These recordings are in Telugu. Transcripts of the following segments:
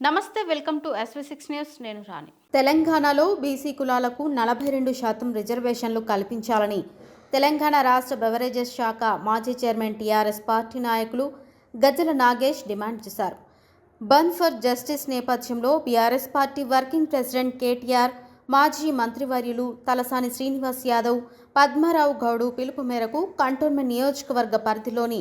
నమస్తే welcome to SV six news నేను రాణి. తెలంగాణలో బీసీ కులాలకు నలభై రెండు శాతం రిజర్వేషన్లు కల్పించాలని తెలంగాణ రాష్ట్ర బెవరేజెస్ శాఖ మాజీ చైర్మన్ టీఆర్ఎస్ పార్టీ నాయకులు గజ్జల నాగేష్ డిమాండ్ చేశారు. బంద్ ఫర్ జస్టిస్ నేపథ్యంలో BRS party working president KTR మాజీ మంత్రివర్యులు తలసాని శ్రీనివాస్ యాదవ్ పద్మారావు గౌడు పిలుపు మేరకు కంటోన్మెంట్ నియోజకవర్గ పరిధిలోని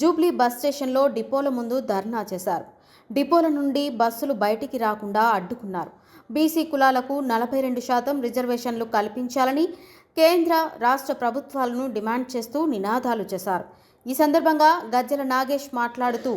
జూబ్లీ బస్ స్టేషన్లో డిపోల ముందు ధర్నా చేశారు. డిపోల నుండి బస్సులు బయటికి రాకుండా అడ్డుకున్నారు. బీసీ కులాలకు నలభై రెండు శాతం రిజర్వేషన్లు కల్పించాలని కేంద్ర రాష్ట్ర ప్రభుత్వాలను డిమాండ్ చేస్తూ నినాదాలు చేశారు. ఈ సందర్భంగా గజ్జల నాగేష్ మాట్లాడుతూ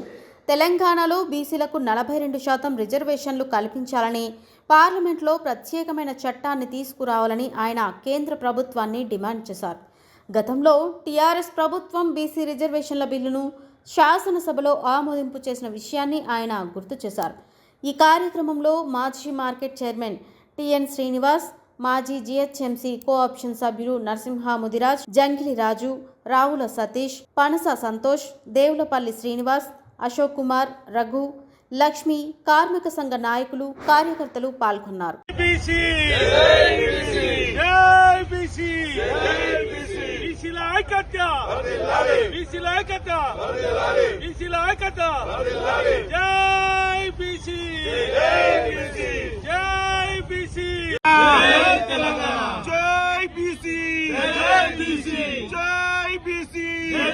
తెలంగాణలో బీసీలకు నలభై రెండు శాతం రిజర్వేషన్లు కల్పించాలని పార్లమెంట్లో ప్రత్యేకమైన చట్టాన్ని తీసుకురావాలని ఆయన కేంద్ర ప్రభుత్వాన్ని డిమాండ్ చేశారు. గతంలో టీఆర్ఎస్ ప్రభుత్వం బీసీ రిజర్వేషన్ల బిల్లును శాసనసభలో ఆమోదింపు చేసిన విషయాన్ని ఆయన గుర్తు చేశారు. ఈ కార్యక్రమంలో మాజీ మార్కెట్ చైర్మన్ టిఎన్ శ్రీనివాస్ మాజీ జీహెచ్ఎంసీ కోఆప్షన్ సభ్యులు నరసింహ ముదిరాజ్ జంగిలి రాజు రావుల సతీష్ పనస సంతోష్ దేవులపల్లి శ్రీనివాస్ అశోక్ కుమార్ రఘు లక్ష్మి కార్మిక సంఘ నాయకులు కార్యకర్తలు పాల్గొన్నారు. బీసీల ఐక్యత బీసీల ఐక్యత జై బీసీ! జై బీసీ! జై బీసీ! జై బీసీ జై బీసీ!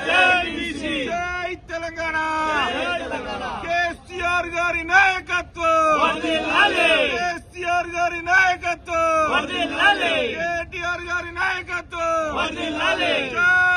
జై బీసీ జై తెలంగాణ! కేసీఆర్ గారి నాయకత్వం! కేసీఆర్ గారి నాయకత్వం! కేటీఆర్ గారి నాయకత్వం! జై